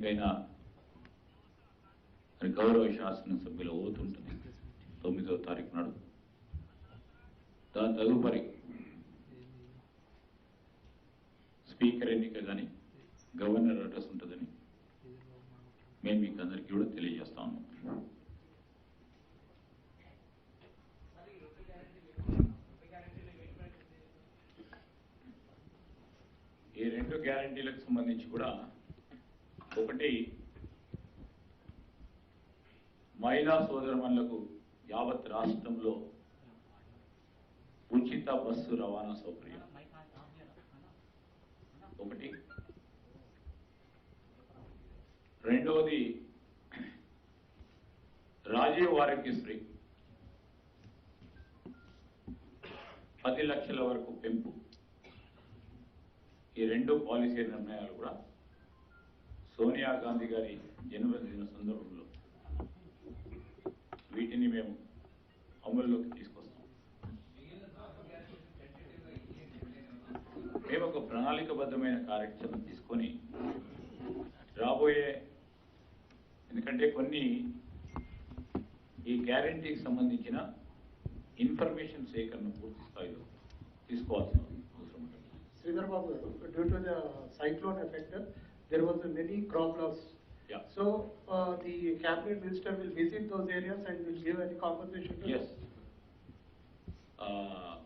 అయినా మరి గౌరవ శాసనసభ్యులు అవుతుంటుంది. తొమ్మిదవ తారీఖు నాడు. దాని తదుపరి స్పీకర్ ఎన్నిక కానీ గవర్నర్ అడ్రస్ ఉంటుందని మేము మీకు అందరికీ కూడా తెలియజేస్తా ఉన్నాం. ఈ రెండు గ్యారంటీలకు సంబంధించి కూడా ఒకటి మహిళా సోదరమణులకు యావత్ రాష్ట్రంలో ఉచిత బస్సు రవాణా సౌకర్యం. ఒకటి. రెండవది రాజీవ్ ఆరోగ్యశ్రీ పది లక్షల వరకు పెంపు. ఈ రెండు పాలసీ నిర్ణయాలు కూడా సోనియా గాంధీ గారి జన్మదిన సందర్భంలో వీటిని మేము అమల్లోకి తీసుకొస్తాం. మేము ఒక ప్రణాళికబద్ధమైన కార్యక్రమం తీసుకొని రాబోయే ఎందుకంటే కొన్ని ఈ గ్యారంటీకి సంబంధించిన ఇన్ఫర్మేషన్ సేకరణ పూర్తి స్థాయిలో తీసుకోవాల్సిన అవసరం ఉంటుంది. శ్రీధర్ బాబు గారు due to the cyclone effect there was a many crop loss. Yeah. So, uh, the cabinet minister will visit those areas and will give any compensation to them? Yes. Uh,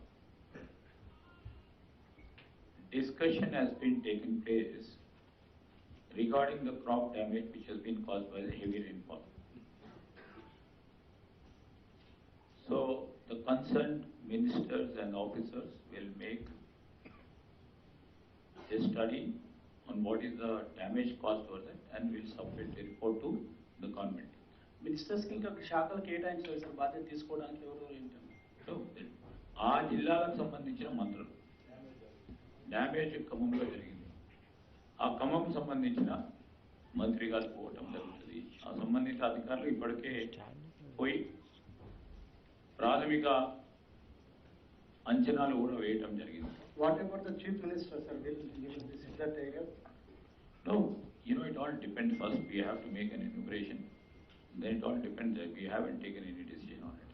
Discussion has been taking place regarding the crop damage which has been caused by the heavy rainfall. So the concerned ministers and officers will make a study on what is the damage caused over that and will submit the report to the government. మినిస్టర్స్కి ఇంకా శాఖలు కేటాయించలేదు sir బాధ్యత తీసుకోవడానికి ఎవరు ఏంటంటే So, ఆ జిల్లాలకు సంబంధించిన మంత్రులు. డ్యామేజ్ ఖమ్మంలో జరిగింది. ఆ ఖమ్మం సంబంధించిన మంత్రి గారు పోవటం జరుగుతుంది. ఆ సంబంధిత అధికారులు ఇప్పటికే పోయి ప్రాథమిక అంచనాలు కూడా వేయటం జరిగింది. What about the chief minister, sir, visit that area? No, you know, it all depends. First, we have to make an inauguration. Then it all depends. We haven't taken any decision.